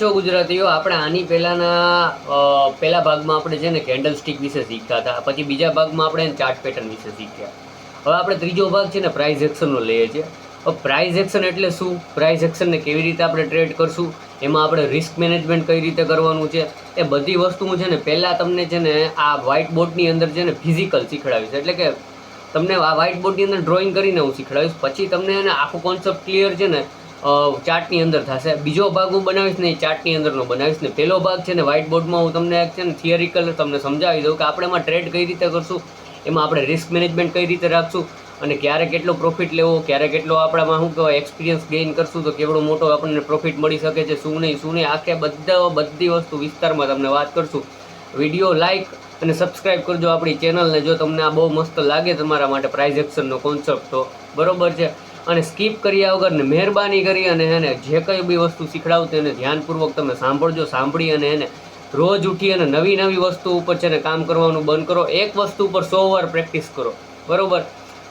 છો ગુજરાતીઓ? આપણે આની પહેલાંના પહેલા ભાગમાં આપણે છે ને કેન્ડલ સ્ટિક વિશે શીખતા હતા. પછી બીજા ભાગમાં આપણે ચાર્ટ પેટર્ન વિશે શીખ્યા. હવે આપણે ત્રીજો ભાગ છે ને પ્રાઇઝ એક્શનનો લઈએ છીએ. હવે પ્રાઇઝ એક્શન એટલે શું? પ્રાઇઝ એક્શનને કેવી રીતે આપણે ટ્રેડ કરશું? એમાં આપણે રિસ્ક મેનેજમેન્ટ કઈ રીતે કરવાનું છે? એ બધી વસ્તુઓ છે ને પહેલાં તમને છે ને આ વ્હાઇટ બોર્ડની અંદર છે ને ફિઝિકલ શીખડાવીશ. એટલે કે તમને આ વ્હાઇટ બોર્ડની અંદર ડ્રોઈંગ કરીને હું શીખડાવીશ. પછી તમને આખો કોન્સેપ્ટ ક્લિયર છે ને ચાર્ટની અંદર થશે. બીજો ભાગ હું બનાવીશ ને એ ચાર્ટની અંદરનો બનાવીશ ને પહેલો ભાગ છે ને વ્હાઇટ બોર્ડમાં હું તમને છે ને થિયરિકલ તમને સમજાવી દઉં કે આપણે એમાં ટ્રેડ કઈ રીતે કરશું, એમાં આપણે રિસ્ક મેનેજમેન્ટ કઈ રીતે રાખશું અને ક્યારે કેટલો પ્રોફિટ લેવો, ક્યારે કેટલો આપણામાં શું કહેવાય એક્સપિરિયન્સ ગેઇન કરશું, તો કેવડો મોટો આપણને પ્રોફિટ મળી શકે છે, શું નહીં શું નહીં, આખે બધા બધી વસ્તુ વિસ્તારમાં તમને વાત કરશું. વીડિયો લાઇક અને સબસ્ક્રાઇબ કરજો આપણી ચેનલને જો તમને આ બહુ મસ્ત લાગે તમારા માટે પ્રાઇઝ એક્શનનો કોન્સેપ્ટ તો. બરોબર છે? અને સ્કીપ કર્યા વગર ને મહેરબાની કરી અને એને જે કંઈ બી વસ્તુ શીખડાવું તેને ધ્યાનપૂર્વક તમે સાંભળજો, સાંભળી અને એને રોજ ઉઠી અને નવી નવી વસ્તુ ઉપર છે ને કામ કરવાનું બંધ કરો. એક વસ્તુ ઉપર સો વાર પ્રેક્ટિસ કરો. બરાબર?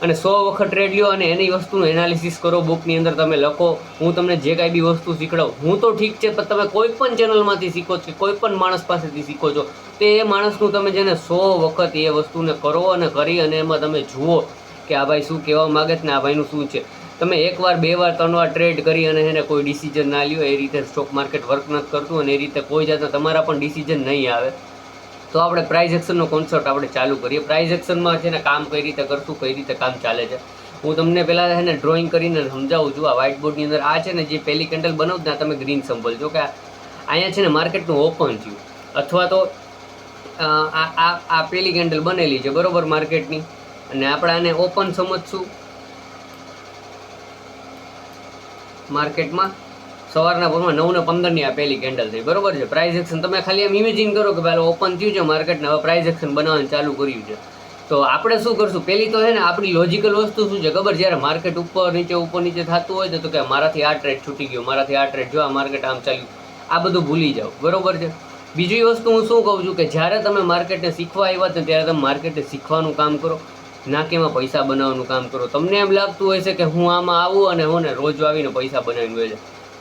અને સો વખત ટ્રેડ લ્યો અને એની વસ્તુનું એનાલિસિસ કરો. બુકની અંદર તમે લખો, હું તમને જે કાંઈ બી વસ્તુ શીખડાવું, હું તો ઠીક છે, પણ તમે કોઈ પણ ચેનલમાંથી શીખો છો કોઈ પણ માણસ પાસેથી શીખો છો, તો એ માણસનું તમે જેને સો વખત એ વસ્તુને કરો અને કરી અને એમાં તમે જુઓ કે આ ભાઈ શું કહેવા માગે છે ને આ ભાઈનું શું છે. તમે એકવાર, બે વાર, ત્રણ વાર ટ્રેડ કરી અને એને કોઈ ડિસિઝન ના લ્યો, એ રીતે સ્ટોક માર્કેટ વર્ક નથી કરતું અને એ રીતે કોઈ જાતના, તમારા પણ ડિસિઝન નહીં આવે. તો આપણે પ્રાઇઝ એક્શનનો કોન્સેપ્ટ આપણે ચાલુ કરીએ. પ્રાઇઝ એક્શનમાં છે ને કામ કઈ રીતે કરશું, કઈ રીતે કામ ચાલે છે. હું તમને પહેલાં છે ને ડ્રોઈંગ કરીને સમજાવું છું આ વ્હાઇટ બોર્ડની અંદર. આ છે ને જે પહેલી કેન્ડલ બનાવું ત્યાં તમે ગ્રીન સંભળજો કે અહીંયા છે ને માર્કેટનું ઓપન થયું. અથવા તો આ આ પહેલી કેન્ડલ બનેલી છે. બરોબર માર્કેટની અને આપણે આને ઓપન સમજશું. માર્કેટમાં સવારના પોરમાં નવ ને પંદરની આ પહેલી કેન્ડલ થઈ. બરોબર છે? પ્રાઇઝ એક્શન તમે ખાલી એમ ઇમેજિન કરો કે પહેલાં ઓપન થયું છે માર્કેટને હવે પ્રાઇઝ એક્શન બનાવવાનું ચાલુ કર્યું છે. તો આપણે શું કરશું? પહેલી તો છે ને આપણી લોજિકલ વસ્તુ શું છે? ખબર જ્યારે માર્કેટ ઉપર, નીચે ઉપર, નીચે થતું હોય ને તો કે મારાથી આ ટ્રેડ છૂટી ગયો, મારાથી આ ટ્રેડ જો આ માર્કેટ આમ ચાલ્યું. આ બધું ભૂલી જાઓ. બરોબર છે? બીજી વસ્તુ હું શું કહું છું કે જ્યારે તમે માર્કેટને શીખવા આવ્યા છો ત્યારે તમે માર્કેટને શીખવાનું કામ કરો. ના કે એમાં પૈસા બનાવવાનું કામ કરો. તમને એમ લાગતું હોય છે કે હું આમાં આવું અને હું ને રોજ આવીને પૈસા બનાવીને હોય છે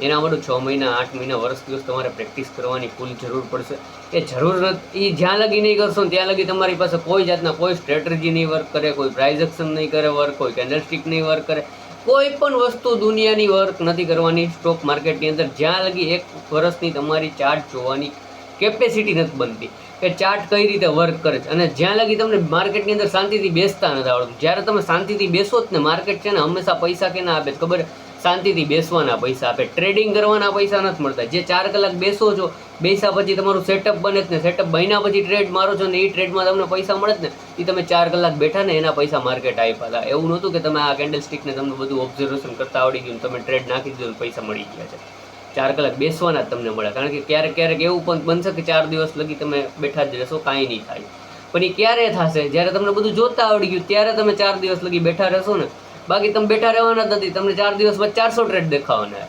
એના માટે છ મહિના, આઠ મહિના, વર્ષ દિવસ તમારે પ્રેક્ટિસ કરવાની ફૂલ જરૂર પડશે. એ જરૂર નથી એ જ્યાં લગી નહીં કરશો ત્યાં લગી તમારી પાસે કોઈ જાતના કોઈ સ્ટ્રેટજી નહીં વર્ક કરે, કોઈ પ્રાઇઝ એક્શન નહીં કરે વર્ક કોઈ કેન્ડલસ્ટિક નહીં વર્ક કરે. કોઈ પણ વસ્તુ દુનિયાની વર્ક નથી કરવાની. સ્ટોક માર્કેટની અંદર જ્યાં લગી એક વર્ષની તમારી ચાર્ટ જોવાની કેપેસિટી નથી બનતી. કે ચાર્ટ કઈ રીતે વર્ક કરે છે? અને જ્યાં લગી તમને માર્કેટની અંદર શાંતિથી બેસતા નથી આવડતું. જ્યારે તમે શાંતિથી બેસો જ ને માર્કેટ છે ને, હંમેશા પૈસા કેના આપે ખબર? શાંતિથી બેસવાના પૈસા આપે. ટ્રેડિંગ કરવાના પૈસા નથી મળતા. જે ચાર કલાક બેસો છો, બેસ્યા પછી તમારું સેટઅપ બને જ ને. સેટઅપ બન્યા પછી ટ્રેડ મારો છો ને એ ટ્રેડમાં તમને પૈસા મળે જ ને. એ તમે ચાર કલાક બેઠા ને, એના પૈસા માર્કેટ આપ્યા હતા. એવું નહોતું કે તમે આ કેન્ડલ સ્ટિકને તમને બધું ઓબ્ઝર્વેશન કરતા આવડી ગયું તમે ટ્રેડ નાખી દીધું પૈસા મળી ગયા છે. ચાર કલાક બેસવાના જ તમને મળે. કારણ કે ક્યારેક ક્યારેક એવું પણ બનશે કે ચાર દિવસ લગી તમે બેઠા જ રહેશો, કાંઈ નહીં થાય. પણ એ ક્યારે થશે? જ્યારે તમને બધું જોતા આવડી ગયું, ત્યારે તમે ચાર દિવસ લગી બેઠા રહેશો ને. બાકી તમે બેઠા રહેવાના જ નથી. તમને ચાર દિવસમાં ચારસો ટ્રેડ દેખાવાના.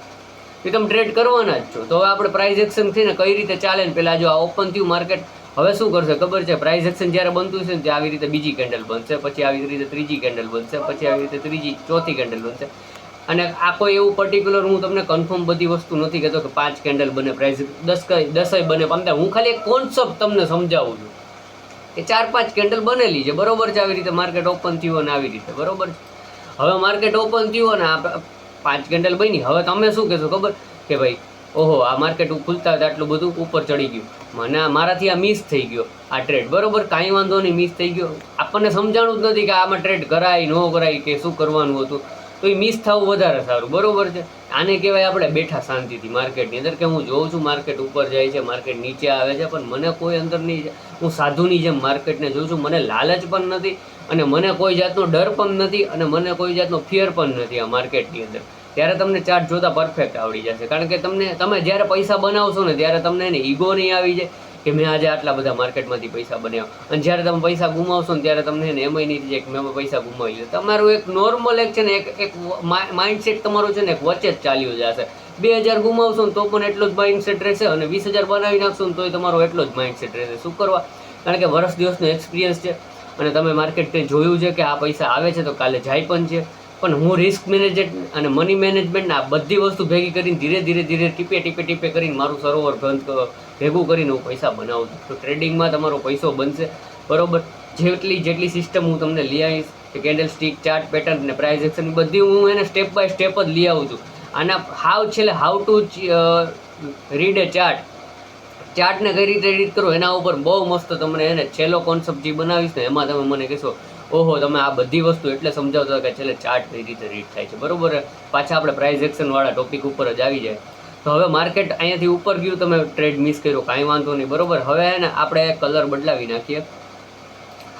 એ તમે ટ્રેડ કરવાના જ છો. તો હવે આપણે પ્રાઇઝ એક્શન થઈને કઈ રીતે ચાલે ને પહેલાં જો આ ઓપન થયું માર્કેટ હવે શું કરશે ખબર છે? પ્રાઇઝ એક્શન જ્યારે બનતું છે ત્યાં આવી રીતે બીજી કેન્ડલ બનશે, પછી આવી રીતે ત્રીજી કેન્ડલ બનશે, પછી આવી રીતે ત્રીજી ચોથી કેન્ડલ બનશે. અને આ કોઈ એવું પર્ટિક્યુલર હું તમને કન્ફર્મ બધી વસ્તુ નથી કહેતો કે પાંચ કેન્ડલ બને પ્રાઇઝ દસ દસય બને. પંદર હું ખાલી એક કોન્સેપ્ટ તમને સમજાવું છું. કે ચાર પાંચ કેન્ડલ બનેલી છે, બરોબર છે, આવી રીતે માર્કેટ ઓપન થયું અને આવી રીતે, બરોબર છે. હવે માર્કેટ ઓપન થયું અને આ પાંચ કેન્ડલ બની. હવે તમે શું કહેશો, ખબર? કે ભાઈ, ઓહો, આ માર્કેટ ખુલતા હતા, આટલું બધું ઉપર ચડી ગયું. મને મારાથી આ મિસ થઈ ગયો, આ ટ્રેડ બરોબર, કાંઈ વાંધો નહીં મિસ થઈ ગયો. આપણને સમજાણું જ નથી કે આમાં ટ્રેડ કરાય, ન કરાય, કે શું કરવાનું હતું. તો એ મિસ થવું વધારે સારું, બરોબર છે? આને કહેવાય આપણે બેઠા શાંતિથી માર્કેટની અંદર કે હું જોઉં છું માર્કેટ ઉપર જાય છે માર્કેટ નીચે આવે છે, પણ મને કોઈ અંદર નહીં હું સાધુની જેમ માર્કેટને જોઉં છું, મને લાલચ પણ નથી અને મને કોઈ જાતનો ડર પણ નથી અને મને કોઈ જાતનો ફિયર પણ નથી આ માર્કેટની અંદર. ત્યારે તમને ચાર્ટ જોતા પરફેક્ટ આવડી જશે. કારણ કે તમને, તમે જ્યારે પૈસા બનાવશો ને ત્યારે તમને એને ઈગો નહીં આવી જાય. કે મેં આજે આટલા બધા માર્કેટમાંથી પૈસા બનાવ્યા અને જ્યારે તમે પૈસા ગુમાવશો ને ત્યારે તમને એને એમય નહીં જાય કે મેં પૈસા ગુમાવી લીધા. તમારું એક નોર્મલ એક છે ને, એક એક માઇન્ડસેટ તમારું છે ને, એક વચ્ચે જ ચાલ્યું જશે. બે હજાર ગુમાવશો ને તો પણ એટલો જ માઇન્ડસેટ રહેશે અને વીસ હજાર બનાવી નાખશો ને તોય તમારો એટલો જ માઇન્ડસેટ રહેશે. શું કરવા? કારણ કે વર્ષ દિવસનો એક્સપિરિયન્સ છે. અને તમે માર્કેટ જોયું છે કે આ પૈસા આવે છે તો કાલે જાય પણ છે. પણ હું રિસ્ક મેનેજમેન્ટ અને મની મેનેજમેન્ટ આ બધી વસ્તુ ભેગી કરીને ધીરે ધીરે ધીરે ટીપે ટીપે ટીપે કરીને મારું સરોવર બંધ ભેગું કરીને હું પૈસા બનાવું છું. તો ટ્રેડિંગમાં તમારો પૈસો બનશે. બરોબર? જેટલી જેટલી સિસ્ટમ હું તમને લઈ આવીશ, કે કેન્ડલ સ્ટિક ચાર્ટ પેટર્ન ને પ્રાઇઝ એક્શન બધી હું એને સ્ટેપ બાય સ્ટેપ જ લઈ આવું છું. આના હાવ છેલ્લે how to read a chart ચાર્ટને કઈ રીતે રીડ કરો? એના ઉપર બહુ મસ્ત તમને એને છેલ્લો કોન્સેપ્ટ જે બનાવીશ ને, એમાં તમે મને કહેશો, ઓહો, તમે આ બધી વસ્તુ એટલે સમજાવતો કે છેલ્લે ચાર્ટ કઈ રીતે રીડ થાય છે. બરાબર? પાછા આપણે પ્રાઇઝ એક્શનવાળા ટોપિક ઉપર જ આવી જાય. તો હવે માર્કેટ અહીંયાથી ઉપર ગયું, તમે ટ્રેડ મિસ કર્યો, કાંઈ વાંધો નહીં, બરોબર? હવે ને આપણે કલર બદલાવી નાખીએ.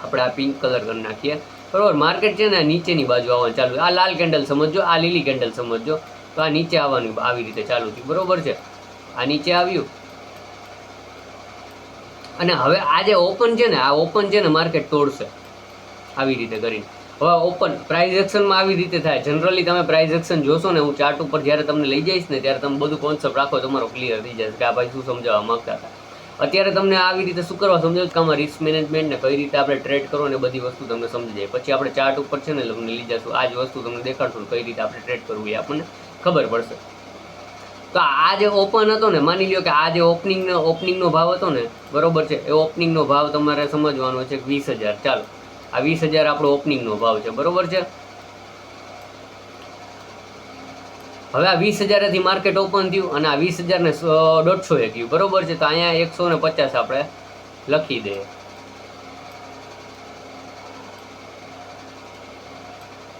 આપણે આ પિંક કલર કરી નાખીએ. બરોબર? માર્કેટ છે ને નીચેની બાજુ આવવાનું ચાલુ આ લાલ કેન્ડલ સમજજો, આ લીલી કેન્ડલ સમજજો. તો આ નીચે આવવાનું આવી રીતે ચાલુ થયું. બરોબર છે? આ નીચે આવ્યું. અને હવે આ જે ઓપન છે ને, આ ઓપન છે ને માર્કેટ તોડશે. આવી રીતે કરીને. હવે ઓપન પ્રાઇઝ એક્શનમાં આવી રીતે થાય. જનરલી તમે પ્રાઇઝ એક્શન જોશો ને, હું ચાર્ટ ઉપર જ્યારે તમને લઈ જઈશ ને, ત્યારે તમે બધું કોન્સેપ્ટ રાખો તમારો ક્લિયર થઈ જશે કે આ ભાઈ શું સમજાવવા માગતા હતા. અત્યારે તમને આવી રીતે શું કરવા સમજાવું કે આમાં રિસ્ક મેનેજમેન્ટ ને કઈ રીતે આપણે ટ્રેડ કરો ને બધી વસ્તુ તમને સમજી જાય. પછી આપણે ચાર્ટ ઉપર છે ને તમને લઈ જશું. આ જ વસ્તુ તમને દેખાડશું કઈ રીતે આપણે ટ્રેડ કરવું એ આપણને ખબર પડશે. તો આ જે ઓપન હતો ને, માની લ્યો કે આ જે ઓપનિંગ ઓપનિંગનો ભાવ હતો ને, બરોબર છે? એ ઓપનિંગનો ભાવ તમારે સમજવાનો છે વીસ હજાર. ચાલો. આ વીસ હજાર આપણો ઓપનિંગનો ભાવ છે, બરોબર છે? હવે આ વીસ હજારથી માર્કેટ ઓપન થયું અને આ વીસ હજાર ને દોઢસો એ થયું બરોબર છે? તો અહીંયા એકસો ને પચાસ આપણે લખી દઈએ.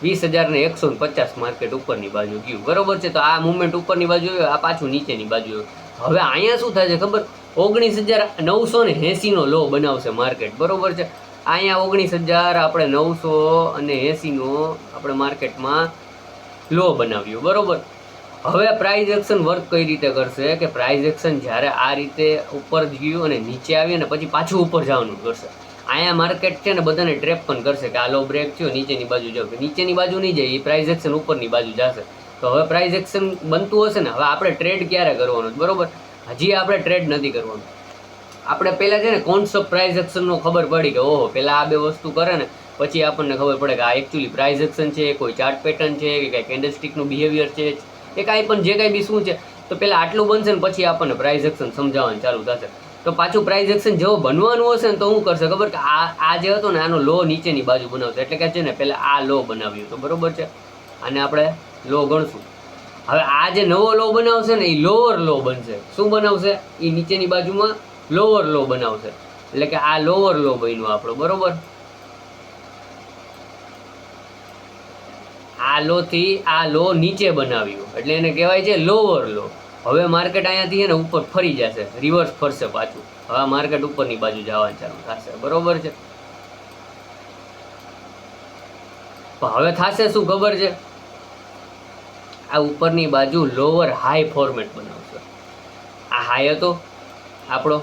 વીસ હજાર ને એકસો ને પચાસ માર્કેટ ઉપરની બાજુ ગયું, બરોબર છે? તો આ મુવમેન્ટ ઉપરની બાજુ આ પાછું નીચેની બાજુ હવે અહીંયા શું થાય છે ખબર? ઓગણીસ હજાર નવસો ને એંસીનો લો બનાવશે માર્કેટ બરોબર છે? અહીંયા ઓગણીસ હજાર આપણે નવસો અને એંસીનો આપણે માર્કેટમાં લો બનાવ્યું, બરોબર? હવે પ્રાઇઝ એક્શન વર્ક કઈ રીતે કરશે કે પ્રાઇઝ એક્શન જ્યારે આ રીતે ઉપર ગયું અને નીચે આવી અને પછી પાછું ઉપર જવાનું કરશે? અહીંયા માર્કેટ છે ને બધાને ટ્રેપ પણ કરશે કે આ લો બ્રેક થયો, નીચેની બાજુ જાવ નીચેની બાજુ નહીં જાય, એ પ્રાઇઝ એક્શન ઉપરની બાજુ જશે. તો હવે પ્રાઇઝ એક્શન બનતું હશે ને, હવે આપણે ટ્રેડ ક્યારે કરવાનું બરાબર બરોબર? હજી આપણે ટ્રેડ નથી કરવાનું. આપણે પહેલાં છે ને કોન્સેપ્ટ પ્રાઇઝ એક્શનનો ખબર પડી કે ઓહો, પહેલાં આ બે વસ્તુ કરે ને, પછી આપણને ખબર પડે કે આ એકચ્યુઅલી પ્રાઇઝ એક્શન છે, કોઈ ચાર્ટ પેટર્ન છે, કે કાંઈ કેન્ડલસ્ટિકનું બિહેવિયર છે, કે કાંઈ પણ જે કાંઈ બી શું છે, તો પહેલાં આટલું બનશે ને પછી આપણને પ્રાઇઝ એક્શન સમજાવવાનું ચાલુ થશે. તો પાછું પ્રાઇઝ એક્શન જેવો બનવાનું હશે ને તો હું કરશે? ખબર કે આ આ જે હતો ને, આનો લો નીચેની બાજુ બનાવશે. એટલે કે છે ને, પહેલાં આ લો બનાવ્યો તો બરોબર છે? આને આપણે લો ગણશું. હવે આ જે નવો લો બનાવશે ને એ લોઅર લો બનશે. શું બનાવશે? એ નીચેની બાજુમાં લોઅર લો બનાવશે. એટલે કે આ લોઅર લો બન્યો આપણો, બરોબર? આ લો થી આ લો નીચે બનાવ્યું. એટલે એને કહેવાય છે લોઅર લો હવે માર્કેટ અહીંયાથી છે ને ઉપર ફરી જશે રિવર્સ ફરશે પાછું. હવે માર્કેટ ઉપરની બાજુ જવાનું ચાલુ થશે, બરોબર છે? હવે થશે શું ખબર છે? આ ઉપરની બાજુ લોઅર હાઈ ફોર્મેટ બનાવશે. આ હાઈ હતો, આપણો?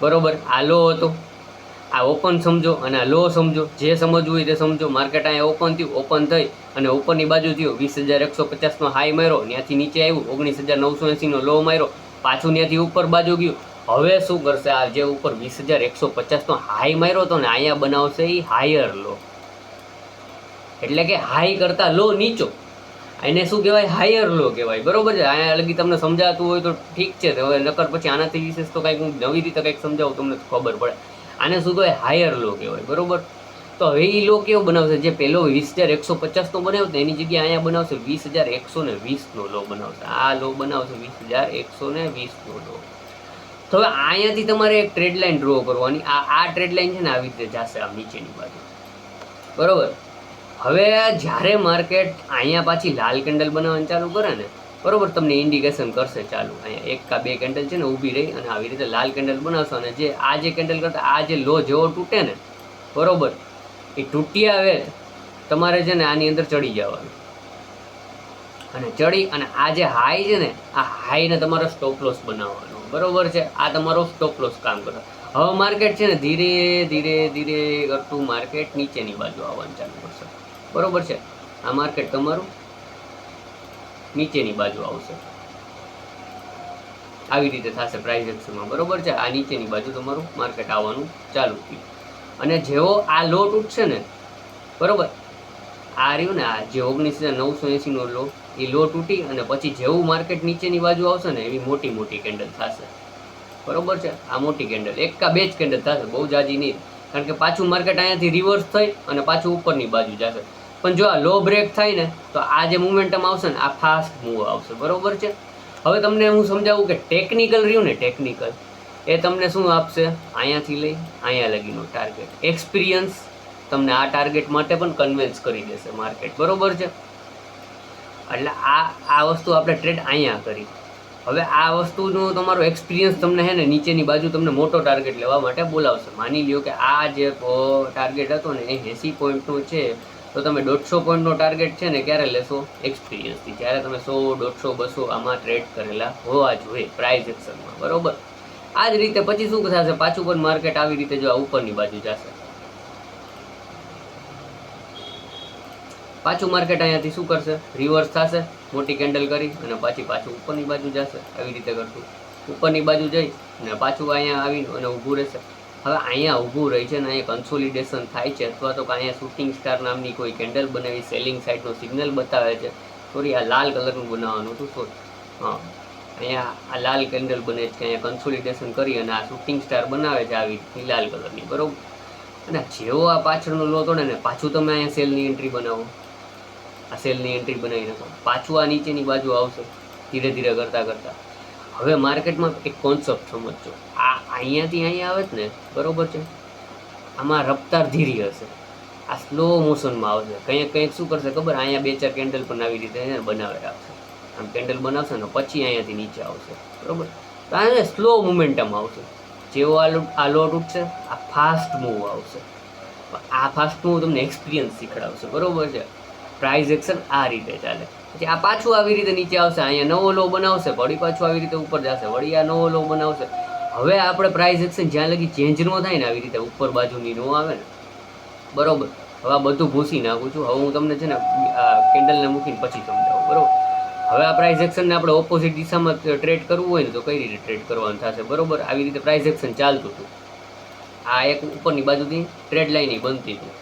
બરોબર? આ લો હતો. આ ઓપન સમજો અને આ લો સમજો. જે સમજવું હોય તે સમજો. માર્કેટ અહીંયા ઓપન થયું ઓપન થઈ અને ઉપરની બાજુ થયું. વીસ હજાર એકસો પચાસનો હાઈ માર્યો. ત્યાંથી નીચે આવ્યું. ઓગણીસ હજાર નવસો એંસીનો લો માર્યો. પાછું ત્યાંથી ઉપર બાજુ ગયું. હવે શું કરશે? આ જે ઉપર વીસ હજાર એકસો પચાસનો હાઈ માર્યો હતો ને, અહીંયા બનાવશે એ હાયર લો. એટલે કે હાઈ કરતાં લો નીચો. એને શું કહેવાય? હાયર લો કહેવાય. બરોબર છે? અહીંયા લગી તમને સમજાતું હોય તો ઠીક છે. હવે નકર પછી આનાથી વિશેષ તો કંઈક હું નવી રીતે કંઈક સમજાવું, તમને ખબર પડે. આને શું કહેવાય? હાયર લો કહેવાય. બરોબર? તો હવે એ લો કેવો બનાવશે? જે પહેલો વીસ હજાર એકસો પચાસનો બનાવ્યો એની જગ્યાએ અહીંયા બનાવશે વીસ હજાર એકસો ને વીસનો લો બનાવશે. આ લો બનાવશે વીસ હજાર એકસો ને વીસનો લો તો હવે અહીંયાથી તમારે એક ટ્રેડ લાઇન ડ્રો કરવાની. આ આ ટ્રેડ લાઇન છે ને, આવી રીતે જશે આમ નીચેની બાજુ. બરોબર? હવે જ્યારે માર્કેટ અહીંયા પાછી લાલ કેન્ડલ બનાવવાનું ચાલુ કરે ને, બરોબર, તમને ઇન્ડિકેશન કરશે ચાલુ. અહીંયા એક કા બે કેન્ડલ છે ને, ઊભી રહી અને આવી રીતે લાલ કેન્ડલ બનાવશો અને જે આ જે કેન્ડલ કરતાં, આ જે લો જેવો તૂટે ને, બરોબર, એ તૂટી આવે, તમારે છે ને આની અંદર ચડી જવાનું. અને ચડી અને આ જે હાઈ છે ને, આ હાઈને તમારો સ્ટોપ લોસ બનાવવાનો. બરોબર છે? આ તમારો સ્ટોપ લોસ કામ કરો હવે માર્કેટ છે ને, ધીરે ધીરે ધીરે કરતું માર્કેટ નીચેની બાજુ આવવાનું ચાલુ કરશે. બરોબર છે? આ માર્કેટ તમારું નીચેની બાજુ આવશે. આવી રીતે થશે પ્રાઇસ એક્શનમાં બરોબર છે? આ નીચેની બાજુ તમારું માર્કેટ આવવાનું ચાલુ થયું. અને જેવો આ લો તૂટશે ને, બરોબર? આ રહ્યું ને, આ જે ઓગણીસ હજાર નવસો એંસીનો લો, એ લો તૂટી અને પછી જેવું માર્કેટ નીચેની બાજુ આવશે ને, એવી મોટી મોટી કેન્ડલ થશે. બરોબર છે? આ મોટી કેન્ડલ એક કા બે જ કેન્ડલ થશે, બહુ જાજી નહીં. કારણ કે પાછું માર્કેટ અહીંયાથી રિવર્સ થઈ અને પાછું ઉપરની બાજુ જશે. પણ જો આ લો બ્રેક થાય ને, તો આ જે મુમેન્ટમ આવશે ને, આ ફાસ્ટ મૂવ આવશે. બરોબર છે? હવે તમને હું સમજાવું કે ટેકનિકલ રહ્યું ને ટેકનિકલ એ તમને શું આપશે? અહીંયાથી લઈ, અહીંયા લગીનો ટાર્ગેટ એક્સપિરિયન્સ તમને આ ટાર્ગેટ માટે પણ કન્વિન્સ કરી દેશે માર્કેટ બરોબર છે? એટલે આ આ વસ્તુ આપણે ટ્રેડ અહીંયા કરી. હવે આ વસ્તુનો તમારો એક્સપિરિયન્સ તમને હે ને, નીચેની બાજુ તમને મોટો ટાર્ગેટ લેવા માટે બોલાવશે. માની લ્યો કે આ જે ટાર્ગેટ હતો ને, એ એંસી પોઈન્ટનો છે. તો તમે દોઢસો પોઈન્ટનો ટાર્ગેટ છે ને ક્યારે લેશો? એક્સપિરિયન્સથી જ્યારે તમે સો, દોઢસો, બસો આમાં ટ્રેડ કરેલા હોવા જોઈએ પ્રાઇસ એક્શનમાં બરોબર? આ જ રીતે પછી શું થશે? પાછું પણ માર્કેટ આવી રીતે જો આ ઉપરની બાજુ જશે. પાછું માર્કેટ અહીંયાથી શું કરશે? રિવર્સ થશે, મોટી કેન્ડલ કરી અને પાછી પાછું ઉપરની બાજુ જશે. આવી રીતે કરશું. ઉપરની બાજુ જઈ અને પાછું અહીંયા આવીને અને ઊભું રહેશે. હવે અહીંયા ઊભું રહી છે ને અહીંયા કન્સોલિડેશન થાય છે અથવા તો અહીંયા શૂટિંગ સ્ટાર નામની કોઈ કેન્ડલ બનાવી સેલિંગ સાઇડનો સિગ્નલ બતાવે છે. સોરી આ લાલ કલરનું બનાવવાનું હતું સોરી હા. અહીંયા આ લાલ કેન્ડલ બને છે, અહીંયા કન્સોલિડેશન કરી અને આ શૂટિંગ સ્ટાર બનાવે છે આવી રીતની લાલ કલરની બરોબર? અને જેવો આ પાછળનો લો તોડે ને પાછું તમે અહીંયા સેલની એન્ટ્રી બનાવો. આ સેલની એન્ટ્રી બનાવી નાખો. પાછું આ નીચેની બાજુ આવશે, ધીરે ધીરે કરતાં કરતાં. હવે માર્કેટમાં એક કોન્સેપ્ટ સમજજો. આ અહીંયાથી અહીંયા આવે જ ને, બરોબર છે? આમાં રફતાર ધીરી હશે. આ સ્લો મોશનમાં આવશે. કંઈક કંઈક શું કરશે ખબર? અહીંયા બે ચાર કેન્ડલ પણ આવી રીતે બનાવે રાખશે. આમ કેન્ડલ બનાવશે ને પછી અહીંયાથી નીચે આવશે. બરાબર? તો આને સ્લો મુમેન્ટમ આવશે. જેવો આ લોટ આ લોટ ઉઠશે, આ ફાસ્ટ મૂવ આવશે. આ ફાસ્ટ મૂવ તમને એક્સપિરિયન્સ શીખડાવશે. બરોબર છે? પ્રાઇઝ એક્શન આ રીતે ચાલે. પછી આ પાછું આવી રીતે નીચે આવશે. અહીંયા નવો લો બનાવશે, વળી પાછું આવી રીતે ઉપર જશે. વળી આ નવો લો બનાવશે. હવે આપણે પ્રાઇઝ એક્શન જ્યાં લગી ચેન્જ ન થાય ને આવી રીતે ઉપર બાજુની ન આવે ને, બરોબર. હવે આ બધું ભૂસી નાખું છું. હવે હું તમને છે ને કેન્ડલને મૂકીને પછી સમજાવું, બરોબર. હવે આ પ્રાઇઝ એક્શનને આપણે ઓપોઝિટ દિશામાં ટ્રેડ કરવું હોય ને તો કઈ રીતે ટ્રેડ કરવાનું થશે, બરોબર? આવી રીતે પ્રાઇઝ એક્શન ચાલતું હતું. આ એક ઉપરની બાજુથી ટ્રેડ લાઈન બનતી હતી.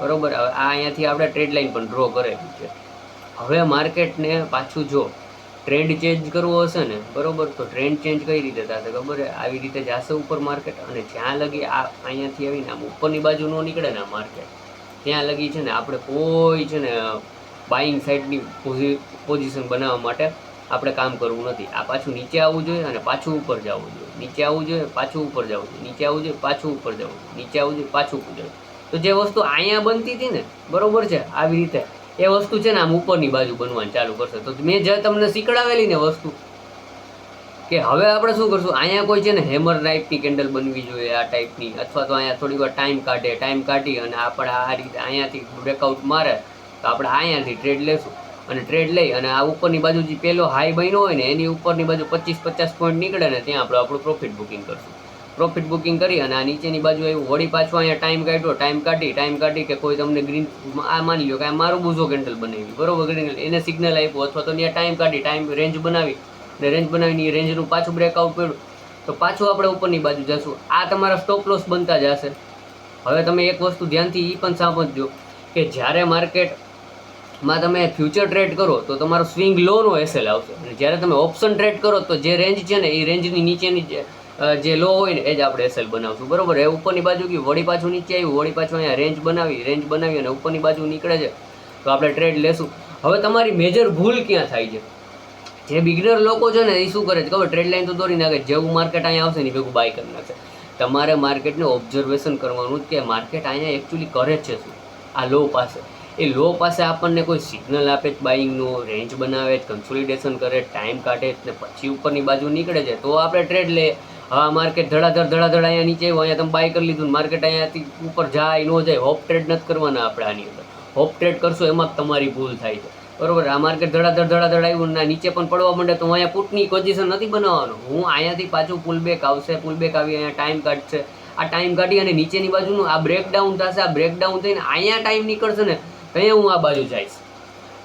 બરોબર? હવે આ અહીંયાથી આપણે ટ્રેડ લાઈન પણ ડ્રો કરેલી છે. હવે માર્કેટને પાછું જો ટ્રેન્ડ ચેન્જ કરવો હશે ને, બરોબર, તો ટ્રેન્ડ ચેન્જ કઈ રીતે થશે ખબર છે? આવી રીતે જશે ઉપર માર્કેટ અને જ્યાં લગી આ અહીંયાથી આવીને આમ ઉપરની બાજુ ન નીકળે ને માર્કેટ ત્યાં લગી છે ને આપણે કોઈ છે ને બાઇંગ સાઈડની પોઝિશન બનાવવા માટે આપણે કામ કરવું નથી. આ પાછું નીચે આવવું જોઈએ અને પાછું ઉપર જવું જોઈએ. નીચે આવવું જોઈએ, પાછું ઉપર જવું જોઈએ. નીચે આવવું જોઈએ, પાછું ઉપર જવું જોઈએ. નીચે આવવું જોઈએ, પાછું ઉપર જવું તો જે વસ્તુ અહીંયા બનતી હતી ને, બરોબર છે, આવી રીતે એ વસ્તુ છે ને આમ ઉપરની બાજુ બનવાનું ચાલુ કરશે. તો મેં જે તમને શીખડાવેલી ને વસ્તુ, કે હવે આપણે શું કરશું? અહીંયા કોઈ છે ને હેમર ટાઈપની કેન્ડલ બનવી જોઈએ આ ટાઈપની અથવા તો અહીંયા થોડી વાર ટાઈમ કાઢે ટાઈમ કાઢી અને આપણે આ રીતે અહીંયાથી બ્રેકઆઉટ મારે, તો આપણે અહીંયાથી ટ્રેડ લેશું. અને ટ્રેડ લઈ અને આ ઉપરની બાજુ જે પેલો હાઈ બન્યો હોય ને, એની ઉપરની બાજુ પચીસ પચાસ પોઈન્ટ નીકળે ને, ત્યાં આપણે આપણું પ્રોફિટ બુકિંગ કરશું. પ્રોફિટ બુકિંગ કરી અને આ નીચેની બાજુ એવું વળી પાછું અહીંયા ટાઈમ કાઢ્યો. ટાઈમ કાઢી ટાઈમ કાઢી કે કોઈ તમને ગ્રીન આ માની લો કે આ મારું બુઝો કેન્ડલ બનાવી બરોબર ગ્રીન એને સિગ્નલ આપ્યું અથવા તો ત્યાં ટાઈમ કાઢી ટાઈમ રેન્જ બનાવી. ને રેન્જ બનાવીને એ રેન્જનું પાછું બ્રેકઆઉટ પડ્યું તો પાછું આપણે ઉપરની બાજુ જશું. આ તમારા સ્ટોપ લોસ બનતા જશે. હવે તમે એક વસ્તુ ધ્યાનથી એ પણ સમજજો કે જ્યારે માર્કેટમાં તમે ફ્યુચર ટ્રેડ કરો, તો તમારો સ્વિંગ લોનો એસેલ આવશે. અને જ્યારે તમે ઓપ્શન ટ્રેડ કરો, તો જે રેન્જ છે ને, એ રેન્જની નીચેની જે લો હોય ને, એ જ આપણે એસએલ બનાવશું. બરાબર? એ ઉપરની બાજુ ગયું, વળી પાછું નીચે આવ્યું, વળી પાછું અહીંયા રેન્જ બનાવી રેન્જ બનાવી અને ઉપરની બાજુ નીકળે છે. તો આપણે ટ્રેડ લેશું. હવે તમારી મેજર ભૂલ ક્યાં થાય છે? જે બિગનર લોકો છે ને, એ શું કરે છે? ખબર? ટ્રેડ લાઇન તો દોરી નાખે. જેવું માર્કેટ અહીંયા આવશે ને ભેગું બાય કરી નાખશે. તમારે માર્કેટને ઓબ્ઝર્વેશન કરવાનું કે માર્કેટ અહીંયા એકચ્યુઅલી કરે છે શું? આ લો પાસે. એ લો પાસે આપણને કોઈ સિગ્નલ આપે જ બાઇંગનું રેન્જ બનાવે જ કન્સોલિડેશન કરે ટાઈમ કાઢે ને, પછી ઉપરની બાજુ નીકળે છે. તો આપણે ટ્રેડ લે હા માર્કેટ ધડાધડ ધડાધડ અહીંયા નીચે આવ્યું, અહીંયા તમે બાય કરી લીધું માર્કેટ અહીંયાથી ઉપર જાય, ન જાય હોપ ટ્રેડ નથી કરવાના આપણે આની અંદર. હોપ ટ્રેડ કરશો એમાં જ તમારી ભૂલ થાય છે. બરોબર, આ માર્કેટ ધડાધડ ધડાધડ આવ્યું ને નીચે પણ પડવા માંડે તો હું અહીંયા પુટની પોઝિશન નથી બનાવવાનો. હું અહીંયાથી પાછું પુલબેક આવશે પુલ બેક આવી અહીંયા ટાઈમ કાઢશે. આ ટાઈમ કાઢી અને નીચેની બાજુનું આ બ્રેકડાઉન થશે, આ બ્રેકડાઉન થઈને અહીંયા ટાઈમ નીકળશે ને ત્યાં હું આ બાજુ જઈશ.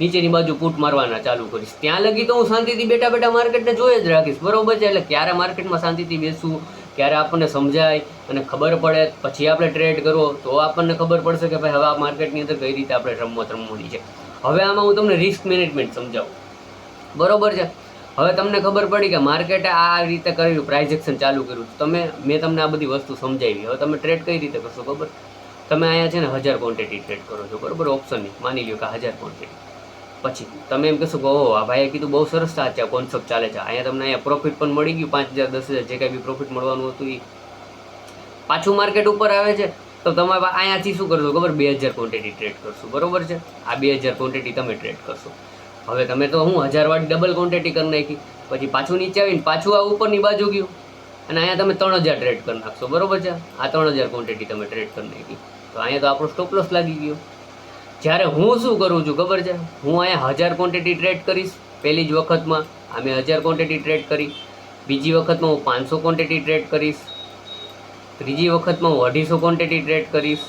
નીચેની બાજુ પુટ મારવાના ચાલુ કરીશ. ત્યાં લગી તો હું શાંતિથી બેઠા બેઠા માર્કેટને જોઈ જ રાખીશ. બરોબર છે? એટલે ક્યારે માર્કેટમાં શાંતિથી બેસવું ક્યારે આપણને સમજાય અને ખબર પડે, પછી આપણે ટ્રેડ કરવો, તો આપણને ખબર પડશે કે ભાઈ હવે આ માર્કેટની અંદર કઈ રીતે આપણે રમત રમવાની છે. હવે આમાં હું તમને રિસ્ક મેનેજમેન્ટ સમજાવું. બરોબર છે? હવે તમને ખબર પડી કે માર્કેટે આ રીતે કર્યું પ્રાઇઝેક્શન ચાલુ કર્યું. તમે, મેં તમને આ બધી વસ્તુ સમજાવી. હવે તમે ટ્રેડ કઈ રીતે કરશો ખબર? તમે અહીંયા છે ને હજાર ક્વોન્ટિટી ટ્રેડ કરો છો. બરોબર? ઓપ્શનની માની લ્યો કે હજાર ક્વોન્ટિટી પછી તમે એમ કહેશો કે ઓહો, આ ભાઈએ કીધું બહુ સરસ આ છે કોન્સેપ્ટ ચાલે છે. અહીંયા તમને અહીંયા પ્રોફિટ પણ મળી ગયું, પાંચ હજાર, દસ હજાર, જે કાંઈ બી પ્રોફિટ મળવાનું હતું એ પાછું માર્કેટ ઉપર આવે છે, તો તમે અહીંયાથી શું કરશો ખબર? બે હજાર ક્વોન્ટિટી ટ્રેડ કરશો, બરોબર છે? આ બે હજાર ક્વોન્ટિટી તમે ટ્રેડ કરશો. હવે તમે તો હું હજાર વાળી ડબલ ક્વોન્ટિટી કરી નાખી, પછી પાછું નીચે આવીને પાછું આ ઉપરની બાજુ ગયું, અને અહીંયા તમે ત્રણ હજાર ટ્રેડ કરી નાખશો, બરોબર છે? આ ત્રણ હજાર ક્વોન્ટિટી તમે ટ્રેડ કરી નાખી. તો અહીંયા તો આપણો સ્ટોપ લોસ લાગી ગયો. જ્યારે હું શું કરું છું, ખબર છે? હું અહીંયા હજાર ક્વોન્ટિટી ટ્રેડ કરીશ, પહેલી જ વખતમાં આ મેં હજાર ક્વોન્ટિટી ટ્રેડ કરી. બીજી વખતમાં હું પાંચસો ક્વોન્ટિટી ટ્રેડ કરીશ. ત્રીજી વખતમાં હું અઢીસો ક્વોન્ટિટી ટ્રેડ કરીશ.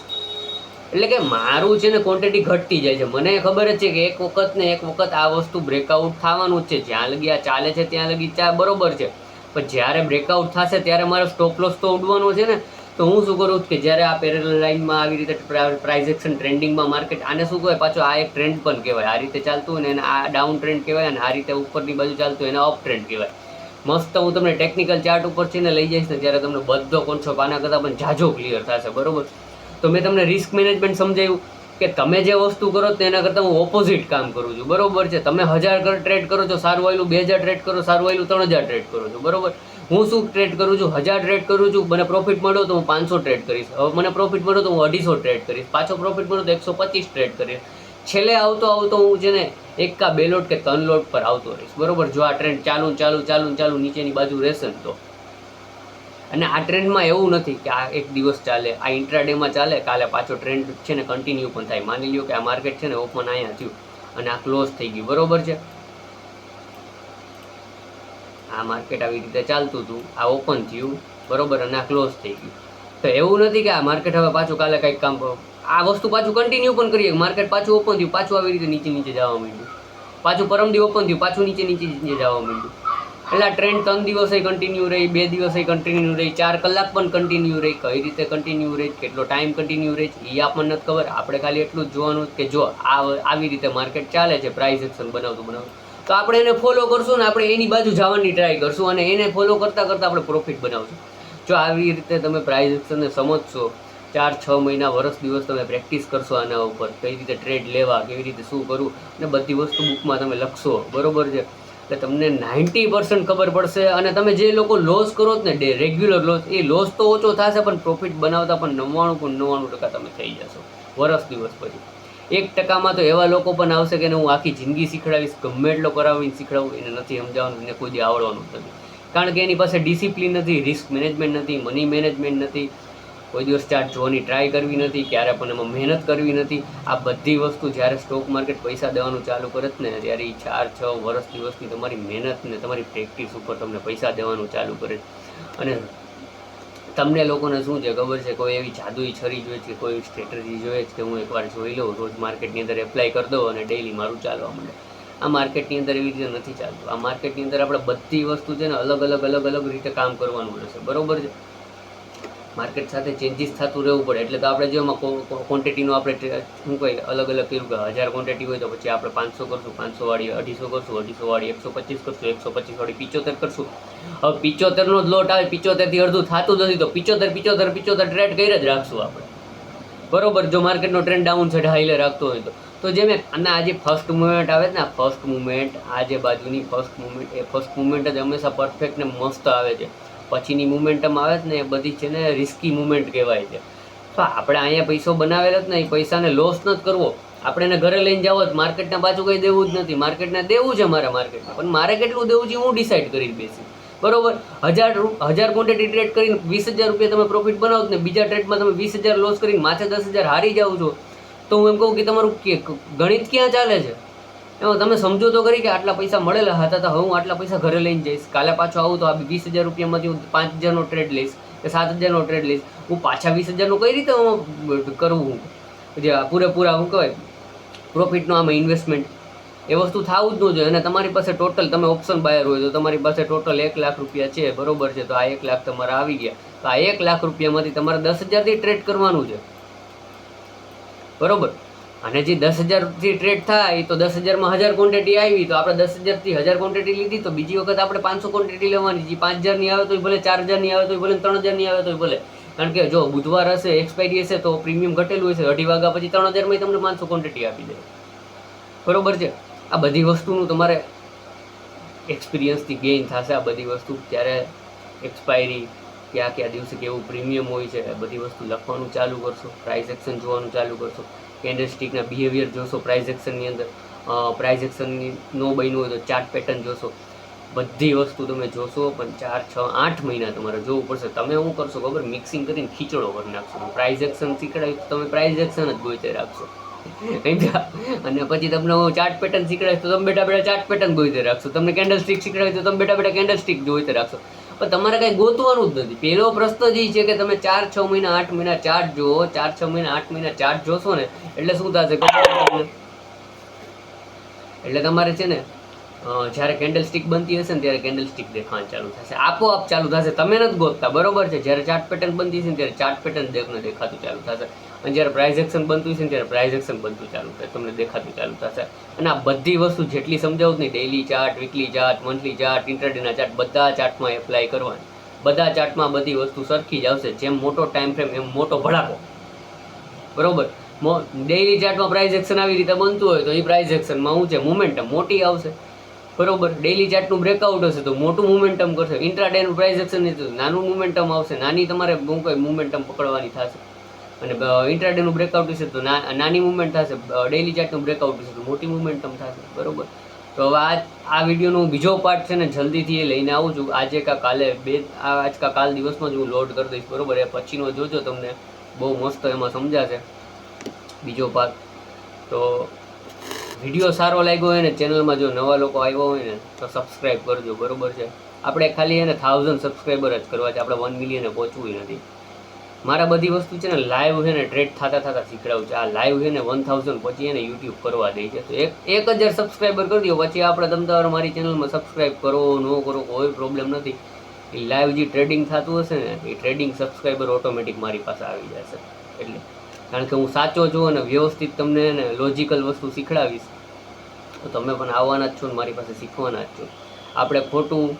એટલે કે મારું છે ને ક્વોન્ટિટી ઘટતી જાય છે. મને ખબર જ છે કે એક વખત ને એક વખત આ વસ્તુ બ્રેકઆઉટ થવાનું જ છે. જ્યાં લગી આ ચાલે છે, ત્યાં લગી ચા બરોબર છે. પણ જ્યારે બ્રેકઆઉટ થશે, ત્યારે મારો સ્ટોપ લોસ તો ઉડવાનો છે ને. તો હું શું કરું કે જ્યારે આ પેરેલ લાઇનમાં આવી રીતે પ્રાઇઝ એક્શન ટ્રેન્ડિંગમાં માર્કેટ આને શું કહેવાય? પાછો આ એક ટ્રેન્ડ પણ કહેવાય. આ રીતે ચાલતું હોય ને આ ડાઉન ટ્રેન્ડ કહેવાય અને આ રીતે ઉપરની બાજુ ચાલતું હોય એને અપ ટ્રેન્ડ કહેવાય. મસ્ત હું તમને ટેકનિકલ ચાર્ટ ઉપર છે ને લઈ જઈશ ને ત્યારે તમને બધો કોન્સેપ્ટ આના કરતાં પણ ઝાઝો ક્લિયર થશે. બરોબર? તો મેં તમને રિસ્ક મેનેજમેન્ટ સમજાવ્યું કે તમે જે વસ્તુ કરો તેના કરતાં હું ઓપોઝિટ કામ કરું છું. બરોબર છે? તમે હજાર ટ્રેડ કરો છો, સારું વાયલું બે હજાર ટ્રેડ કરો સારું વાયલું ત્રણ હજાર ટ્રેડ કરો છો. બરોબર? હું શું ટ્રેડ કરું છું? હજાર ટ્રેડ કરું છું, મને પ્રોફિટ મળ્યો તો હું પાંચસો ટ્રેડ કરીશ. હવે મને પ્રોફિટ મળ્યો તો હું અઢીસો ટ્રેડ કરીશ. પાછો પ્રોફિટ મળ્યો તો એકસો પચીસ ટ્રેડ કરીશ. છેલ્લે આવતો આવતો હું છે ને એક બે લોટ કે ત્રણ લોટ પર આવતો રહીશ. બરોબર? જો આ ટ્રેન્ડ ચાલુ ચાલુ ચાલુ ચાલુ નીચેની બાજુ રહેશે ને તો. અને આ ટ્રેન્ડમાં એવું નથી કે આ એક દિવસ ચાલે, આ ઇન્ટ્રાડેમાં ચાલે, કાલે પાછો ટ્રેન્ડ છે ને કન્ટિન્યુ પણ થાય. માની લ્યો કે આ માર્કેટ છે ને ઓપન અહીંયા થયું અને આ ક્લોઝ થઈ ગયું. બરોબર છે? આ માર્કેટ આવી રીતે ચાલતું હતું, આ ઓપન થયું, બરોબર, અને આ ક્લોઝ થઈ ગયું. તો એવું નથી કે આ માર્કેટ હવે પાછું કાલે કંઈક કામ આ વસ્તુ પાછું કન્ટિન્યુ પણ કરીએ. માર્કેટ પાછું ઓપન થયું, પાછું આવી રીતે નીચે નીચે જવા માંડ્યું. પાછું પરમદી ઓપન થયું, પાછું નીચે નીચે નીચે જવા માંડ્યું. એટલે આ ટ્રેન્ડ ત્રણ દિવસે કન્ટિન્યુ રહી, બે દિવસે કન્ટિન્યુ રહી, ચાર કલાક પણ કન્ટિન્યુ રહી. કઈ રીતે કન્ટિન્યુ રહી, કેટલો ટાઈમ કન્ટિન્યુ રહી, એ આપણને નથી ખબર. આપણે ખાલી એટલું જ જોવાનું કે જો આ આવી રીતે માર્કેટ ચાલે છે પ્રાઇઝ એક્શન બનાવતું બનાવતું. તો આપણે એને ફોલો કરશું ને આપણે એની બાજુ જવાની ટ્રાય કરશું અને એને ફોલો કરતાં કરતાં આપણે પ્રોફિટ બનાવશું. જો આવી રીતે તમે પ્રાઇઝને સમજશો, ચાર, છ મહિના વર્ષ દિવસ તમે પ્રેક્ટિસ કરશો આના ઉપર, કઈ રીતે ટ્રેડ લેવા, કેવી રીતે શું કરવું અને બધી વસ્તુ બુકમાં તમે લખશો, બરોબર છે? એટલે તમને નાઇન્ટી પર્સન્ટ ખબર પડશે અને તમે જે લોકો લોસ કરો જ ને, ડે રેગ્યુલર લોસ એ લોસ તો ઓછો થશે પણ પ્રોફિટ બનાવતા પણ નવ્વાણું પણ નવ્વાણું ટકા તમે થઈ જશો વર્ષ દિવસ પછી. એક ટકામાં તો એવા લોકો પણ આવશે કે હું આખી જિંદગી શીખડાવીશ, ગમે એટલો કરાવીને શીખડાવું, એને નથી સમજાવવાનું, એને કોઈ દી આવડવાનું નથી. કારણ કે એની પાસે ડિસિપ્લિન નથી રિસ્ક મેનેજમેન્ટ નથી મની મેનેજમેન્ટ નથી. કોઈ દિવસ ચાર્ટ જોવાની ટ્રાય કરવી નથી, ક્યારે પણ એમાં મહેનત કરવી નથી. આ બધી વસ્તુ જ્યારે સ્ટોક માર્કેટ પૈસા દેવાનું ચાલુ કરે જ ને, ત્યારે એ ચાર, છ વર્ષ દિવસની તમારી મહેનત ને તમારી પ્રેક્ટિસ ઉપર તમને પૈસા દેવાનું ચાલુ કરે અને તમને લોકોને શું છે ખબર છે? કોઈ એવી જાદુઈ છરી જોઈએ છે, કોઈ સ્ટ્રેટજી જોઈએ છે કે હું એકવાર જોઈ લઉં, રોજ માર્કેટની અંદર એપ્લાય કરી દઉં અને ડેઈલી મારું ચાલવા માંડે. આ માર્કેટની અંદર એવી રીતે નથી ચાલતું. આ માર્કેટની અંદર આપણે બધી વસ્તુ છે ને અલગ અલગ અલગ અલગ રીતે કામ કરવાનું રહેશે. બરોબર છે? માર્કેટ સાથે ચેન્જીસ થતું રહેવું પડે. એટલે તો આપણે જો એમાં ક્વોન્ટિટીનું આપણે શું કહીએ અલગ અલગ કર્યું કે હજાર ક્વોન્ટિટી હોય તો પછી આપણે પાંચસો કરશું, પાંચસો વાળી અઢીસો કરશું, અઢીસો વાળી એકસો પચીસ કરશું, એકસો પચીસવાળી પિચોતેર કરશું. હવે પિચોતેરનો જ લોટ આવે, પિચોતેરથી અડધું થતું નથી તો પિચોતેર પિચોતેર પિચોતેર ટ્રેડ કરી જ રાખશું આપણે. બરોબર, જો માર્કેટનો ટ્રેન્ડ ડાઉન છે હાઈલે રાખતો હોય તો. તો જે મેં અને આજે ફર્સ્ટ મુવમેન્ટ આવે ને ફર્સ્ટ મુવમેન્ટ આજે બાજુની ફર્સ્ટ મુવમેન્ટ એ ફર્સ્ટ મુવમેન્ટ જ હંમેશા પરફેક્ટ ને મસ્ત આવે છે. પછીની મુમેન્ટમ આવે છે ને એ બધી છે ને રિસ્કી મુમેન્ટ કહેવાય છે. તો આપણે અહીંયા પૈસો બનાવેલો જ ને એ પૈસાને લોસ નથી કરવો. આપણે એને ઘરે લઈને જાવ જ, માર્કેટના પાછું કંઈ દેવું જ નથી. માર્કેટને દેવું છે મારે માર્કેટમાં, પણ મારે કેટલું દેવું છે હું ડિસાઇડ કરી બેસી. બરોબર? હજાર હજાર ક્વોન્ટિટી ટ્રેડ કરીને વીસ હજાર રૂપિયા તમે પ્રોફિટ બનાવો ને, બીજા ટ્રેડમાં તમે વીસ હજાર લોસ કરીને માથે દસ હજાર હારી જાઓ છો. તો હું એમ કહું કે તમારું ગણિત ક્યાં ચાલે છે? એમાં તમે સમજો તો કરી કે આટલા પૈસા મળેલા હતા તો હવે હું આટલા પૈસા ઘરે લઈને જઈશ. કાલે પાછો આવું તો આ વીસ હજાર રૂપિયામાંથી હું પાંચ હજારનો ટ્રેડ લઈશ કે સાત હજારનો ટ્રેડ લઈશ. હું પાછા વીસ હજારનું કઈ રીતે કરવું હું? જે પૂરેપૂરા શું કહેવાય પ્રોફિટનો આમાં ઇન્વેસ્ટમેન્ટ એ વસ્તુ થવું જ ન જોઈએ. અને તમારી પાસે ટોટલ તમે ઓપ્શન બાયર હોય તો તમારી પાસે ટોટલ એક લાખ રૂપિયા છે, બરોબર છે. તો આ એક લાખ તમારા આવી ગયા. તો આ એક લાખ રૂપિયામાંથી તમારે દસ હજારથી ટ્રેડ કરવાનું છે. બરોબર? અને જે દસ હજારથી ટ્રેડ થાય તો દસ હજારમાં હજાર ક્વોન્ટિટી આવી, તો આપણે દસ હજારથી હજાર ક્વોન્ટિટી લીધી, તો બીજી વખત આપણે પાંચસો ક્વોન્ટિટી લેવાની. જે પાંચ હજારની આવે તો ભલે, ચાર હજારની આવે તો ભલે ત્રણ હજારની આવે તો ભલે. કારણ કે જો બુધવાર હશે એક્સપાયરી હશે, તો પ્રીમિયમ ઘટેલું હશે, અઢી વાગ્યા પછી ત્રણ હજારમાં તમને પાંચસો ક્વોન્ટિટી આપી દે. બરોબર છે? આ બધી વસ્તુનું તમારે એક્સપિરિયન્સથી ગેઇન થશે આ બધી વસ્તુ. ત્યારે એક્સપાયરી કયા કયા દિવસે કેવું પ્રીમિયમ હોય છે બધી વસ્તુ લખવાનું ચાલુ કરશો પ્રાઇસ એક્શન જોવાનું ચાલુ કરશો. કેન્ડલ સ્ટિકના બિહેવિયર જોશો પ્રાઇઝ એક્શનની અંદર. પ્રાઇઝ એક્શનની નો બન્યું હોય તો ચાર્ટ પેટર્ન જોશો. બધી વસ્તુ તમે જોશો, પણ ચાર, છ, આઠ મહિના તમારે જોવું પડશે. તમે શું કરશો ખબર? મિક્સિંગ કરીને ખીચડો કરી નાખશો. પ્રાઇઝ એક્શન શીખડાવીશ તો તમે પ્રાઇઝ એક્શન જ ગોઈતે રાખશો? અને પછી તમને હું ચાર્ટ પેટર્ન શીખડાવીશ તો તમે બેટા બેટા ચાર્ટ પેટર્ન ગોઈતે રાખશો. તમને કેન્ડલ સ્ટિક શીખડાવી તો તમે બેટા બેટા કેન્ડલ સ્ટિક જોઈતે રાખશો. પણ તમારે કાંઈ ગોતવાનું જ નથી. પહેલો પ્રશ્ન જ એ છે કે તમે ચાર, છ મહિના, આઠ મહિના ચાર્ટ જુઓ, ચાર, છ મહિના, આઠ મહિના ચાર્ટ જોશો ને, એટલે શું થશે? એટલે તમારે છે ને જ્યારે કેન્ડલ સ્ટિક બનતી હશે ને ત્યારે કેન્ડલ સ્ટિક દેખાવાનું ચાલુ થશે. આપોઆપ ચાલુ થશે. તમે નથી ગોતતા. બરોબર છે? જ્યારે ચાર્ટ પેટર્ન બનતી હશે ને ત્યારે ચાર્ટ પેટર્ન દેખને દેખાતું ચાલુ થશે. અને જ્યારે પ્રાઇઝ એક્શન બનતું છે ને ત્યારે પ્રાઇઝ એક્શન બનતું ચાલુ થાય, તમને દેખાતું ચાલુ થશે. અને આ બધી વસ્તુ જેટલી સમજાવું નહીં daily chart weekly chart monthly chart ઇન્ટરડેના chart બધા ચાર્ટમાં એપ્લાય કરવાની. બધા ચાર્ટમાં બધી વસ્તુ સરખી જ આવશે. જેમ મોટો ટાઈમ ફ્રેમ એમ મોટો ભડાકો. બરોબર? ડેઇલી ચાર્ટમાં પ્રાઇઝ એક્શન આવી રીતે બનતું હોય તો એ પ્રાઇઝ એક્શનમાં શું છે? મોમેન્ટમ મોટી આવશે. બરોબર? ડેઇલી ચાર્ટનું બ્રેકઆઉટ હશે તો મોટું મોમેન્ટમ કરશે. ઇન્ટ્રાડેનું પ્રાઇઝ એક્શન નહીં નાનું મોમેન્ટમ આવશે. નાની તમારે બહુ કંઈ મોમેન્ટમ પકડવાની થશે? અને ઇન્ટ્રાડેનું બ્રેકઆઉટ હશે તો નાની મુવમેન્ટ થશે ડેઇલી ચાર્ટનું બ્રેકઆઉટ હશે તો મોટી મુવમેન્ટમ થશે, બરોબર? તો હવે આ આ વિડીયોનો બીજો પાર્ટ છે ને જલ્દીથી એ લઈને આવું છું. આજે કા કાલે બે આજ કા કાલ દિવસમાં જ હું લોડ કરી દઈશ, બરાબર? એ પછીનો જોજો તમને, બહુ મસ્ત એમાં સમજાશે. બીજો પાર્ટ તો વીડિયો સારો લાગ્યો હોય ને ચેનલમાં જો નવા લોકો આવ્યા હોય ને, તો સબસ્ક્રાઈબ કરજો, બરોબર છે? આપણે ખાલી એને થાઉઝન્ડ સબસ્ક્રાઈબર જ કરવા છે, આપણે વન મિલિયને પહોંચવું નથી. મારા બધી વસ્તુ છે ને લાઈવ છે ને ટ્રેડ થતા થતા શીખડાવું છે. આ લાઈવ છે ને વન થાઉઝન્ડ પછી એને યુટ્યુબ કરવા દે છે. તો એક એક હજાર સબસ્ક્રાઈબર કરી દો. પછી આપણે તમતાવાર મારી ચેનલમાં સબસ્ક્રાઈબ કરો, ન કરો, કોઈ પ્રોબ્લેમ નથી. એ લાઈવ જે ટ્રેડિંગ થતું હશે ને, એ ટ્રેડિંગ સબસ્ક્રાઈબર ઓટોમેટિક મારી પાસે આવી જશે એટલે કારણ કે હું સાચો છું અને વ્યવસ્થિત તમને એને લોજિકલ વસ્તુ શીખડાવીશ. તો તમે પણ આવવાના જ છો ને, મારી પાસે શીખવાના જ છો. આપણે ખોટું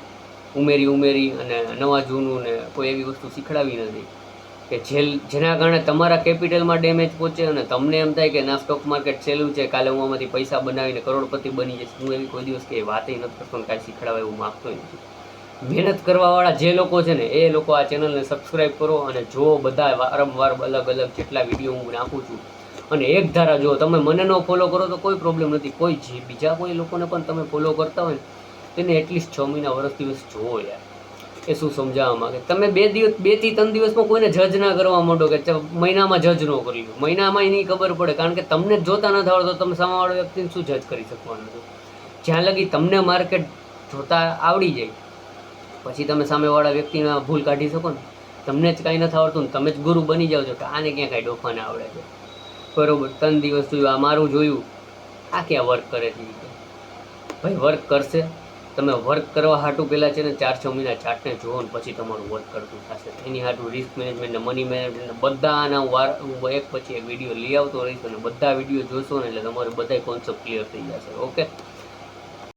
ઉમેરી ઉમેરી અને નવા જૂનું ને કોઈ એવી વસ્તુ શીખડાવી નથી. કે જે જેના કારણે તમારા કેપિટલમાં ડેમેજ પહોંચે અને તમને એમ થાય કે ના સ્ટોક માર્કેટ સહેલું છે, કાલે હું આમાંથી પૈસા બનાવીને કરોડપતિ બની જઈશ. હું એવી કોઈ દિવસ કે વાતે નથી કરતો કાંઈ શીખડાવે એવું માગતો નથી. મહેનત કરવાવાળા જે લોકો છે ને, એ લોકો આ ચેનલને સબસ્ક્રાઈબ કરો અને જો બધા વારંવાર અલગ અલગ જેટલા વીડિયો હું નાખું છું. અને એક ધારા, જો તમે મને ન ફોલો કરો તો કોઈ પ્રોબ્લેમ નથી. કોઈ જે બીજા કોઈ લોકોને પણ તમે ફોલો કરતા હોય ને, તેને એટલીસ્ટ છ મહિના, વર્ષ દિવસ જોવો યાર. એ શું સમજાવવા માંગે? તમે બે દિવસ બેથી ત્રણ દિવસમાં કોઈને જજ ના કરવા માંડો કે મહિનામાં જજ ન કરી લો. મહિનામાં એની ખબર પડે, કારણ કે તમને જોતા નથી આવડતો તમે સામેવાળા વ્યક્તિને શું જજ કરી શકવાના છો? જ્યાં લગી તમને માર્કેટ જોતા આવડી જાય, પછી તમે સામેવાળા વ્યક્તિના ભૂલ કાઢી શકો ને. તમને જ કાંઈ નથી આવડતું ને તમે જ ગુરુ બની જાઓ છો કે આને ક્યાં કાંઈ ડોફાને આવડે છે? બરોબર, ત્રણ દિવસ જોયું આ મારું જોયું. આ ક્યાં વર્ક કરે છે? ભાઈ વર્ક કરશે? તમે વર્ક કરવા હાટું પહેલાં છે ને ચાર છ મહિના ચાર્ટને જુઓ ને પછી તમારું વર્ક કરતું થશે. એની હાટું રિસ્ક મેનેજમેન્ટ મની મેનેજમેન્ટ બધાના વાર એક પછી એક વીડિયો લઈ આવતો રહીશ અને બધા વીડિયો જોશો ને એટલે તમારે બધા કોન્સેપ્ટ ક્લિયર થઈ જશે. ઓકે